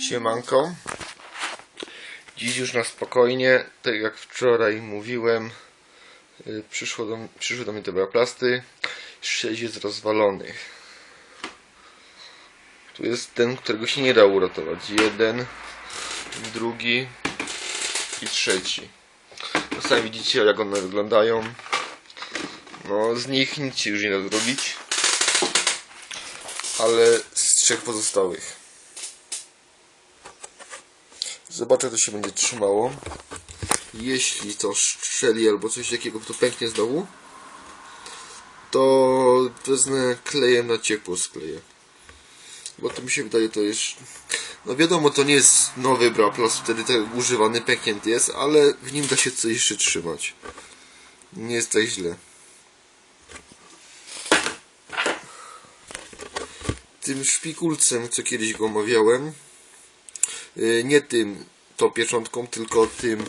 Siemanko. Dziś już na spokojnie, tak jak wczoraj mówiłem, y, przyszło do, przyszły do mnie te plasty. Sześć jest rozwalonych. Tu jest ten, którego się nie da uratować. Jeden, drugi i trzeci. To sami widzicie jak one wyglądają. No z nich nic się już nie da zrobić. Ale z trzech pozostałych. Zobaczę, to się będzie trzymało. Jeśli to strzeli albo coś takiego, to pęknie znowu, to wezmę klejem na ciepło skleję. Bo to mi się wydaje, to jest... No wiadomo, to nie jest nowy braplas, wtedy tak używany, pęknięty jest, ale w nim da się coś jeszcze trzymać. Nie jest tak źle. Tym szpikulcem, co kiedyś go omawiałem, nie tym tą pieczątką, tylko tym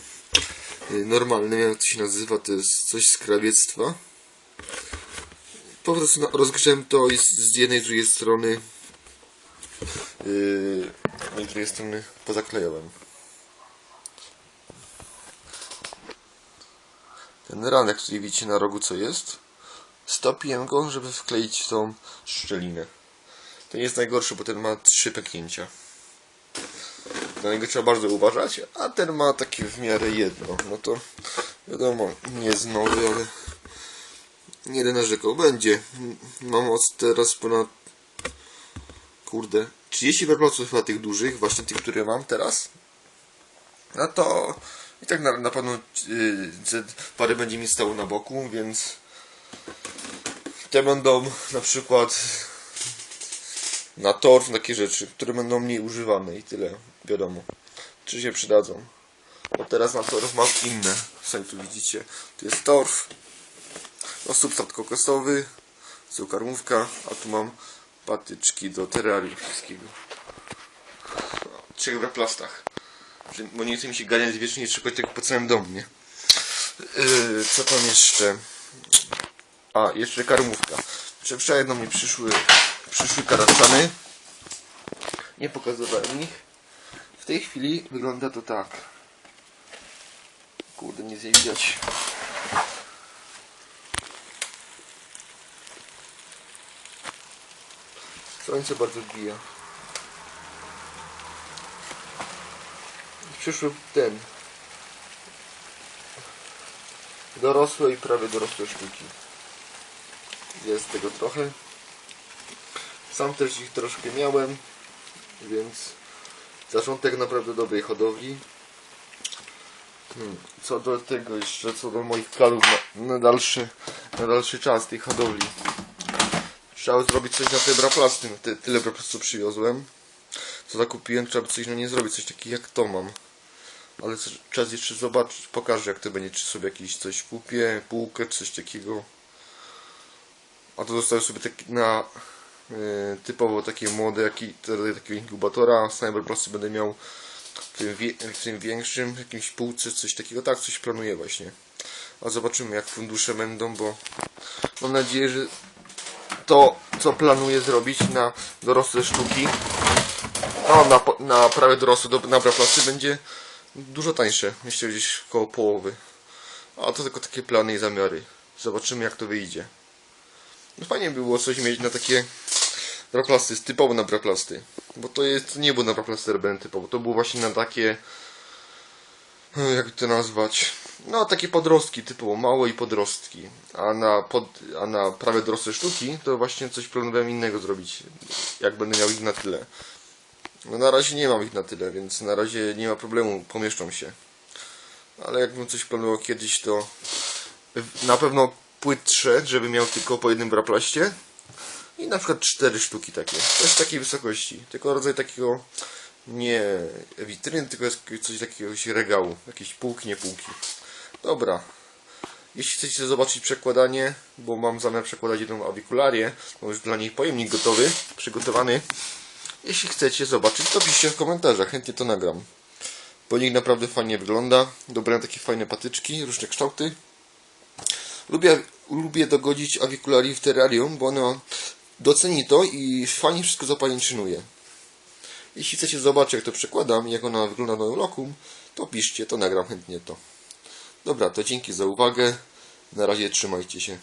y, normalnym, jak to się nazywa, to jest coś z krawiectwa. Po prostu rozgrzałem to i z, jednej z drugiej strony yy, z drugiej strony pozaklejałem. Ten ranek, który widzicie na rogu co jest, stopiłem go, żeby wkleić tą szczelinę. To nie jest najgorsze, bo ten ma trzy pęknięcia. Na niego trzeba bardzo uważać, a ten ma takie w miarę jedno. No to wiadomo, nie jest nowy, ale nie narzekał. Będzie. Mam od teraz ponad kurde 30 werbloców chyba tych dużych, właśnie tych, które mam teraz. No to i tak na, na pewno yy, parę będzie mi stało na boku, więc te będą na przykład na torf, takie rzeczy, które będą mniej używane i tyle, wiadomo. Czy się przydadzą. Bo teraz na torf mam inne. Sami tu widzicie. Tu jest torf, no substrat kokosowy, cukarmówka, a tu mam patyczki do terrarium wszystkiego. Trzech w plastach. Że- Bo nie mi się ganiać wiecznie szukać tego po całym domu, nie? Yy, co tam jeszcze? A, jeszcze karmówka. Wczoraj do mnie przyszły, przyszły karaczany. Nie pokazywałem ich. Tej chwili wygląda to tak. Kurde, nie jej widać. Słońce bardzo wbija. Przyszły ten. Dorosłe i prawie dorosłe sztuki. Jest tego trochę. Sam też ich troszkę miałem, więc zaczątek naprawdę dobrej hodowli. Hmm. Co do tego jeszcze, co do moich planów na, na, dalszy, na dalszy czas tej hodowli. Trzeba zrobić coś na te braplasty, te, tyle braplastów przywiozłem. Co zakupiłem, trzeba by coś na nie zrobić, coś takiego jak to mam. Ale czas jeszcze zobaczyć, pokażę jak to będzie, czy sobie jakieś coś kupię, półkę, coś takiego. A to zostawię sobie tak na typowo takie młode, jak i te- takiego inkubatora. Sniper będę miał w tym, w tym większym, jakimś półce, coś takiego. Tak, coś planuję właśnie. A zobaczymy jak fundusze będą, bo mam nadzieję, że to, co planuję zrobić na dorosłe sztuki, no na, na prawie dorosłe, do- na Plusy będzie dużo tańsze. Myślę gdzieś koło połowy. A to tylko takie plany i zamiary. Zobaczymy jak to wyjdzie. No fajnie by było coś mieć na takie braplasty, typowo na braplasty. Bo to jest, nie było na braplasty RBN typowo, to było właśnie na takie, e, jak to nazwać, no takie podrostki typowo, małe i podrostki. A na, pod, a na prawie dorosłe sztuki to właśnie coś planowałem innego zrobić, jak będę miał ich na tyle. No na razie nie mam ich na tyle, więc na razie nie ma problemu, pomieszczą się. Ale jakbym coś planował kiedyś, to na pewno płytsze, żeby miał tylko po jednym braplaście. I na przykład cztery sztuki takie. Też takiej wysokości. Tylko rodzaj takiego nie witryny, tylko jest coś takiego regału. Jakieś półki, nie półki. Dobra. Jeśli chcecie zobaczyć przekładanie, bo mam zamiar przekładać jedną awikularię, bo już dla niej pojemnik gotowy, przygotowany. Jeśli chcecie zobaczyć, to piszcie w komentarzach, chętnie to nagram. Pojemnik naprawdę fajnie wygląda. Dobrałem takie fajne patyczki, różne kształty. Lubię, lubię dogodzić awikularii w terrarium, bo ono doceni to i fajnie wszystko zapajęczynuje. Jeśli chcecie zobaczyć jak to przekładam i jak ona wygląda na roku, to piszcie, to nagram chętnie to. Dobra, to dzięki za uwagę. Na razie trzymajcie się.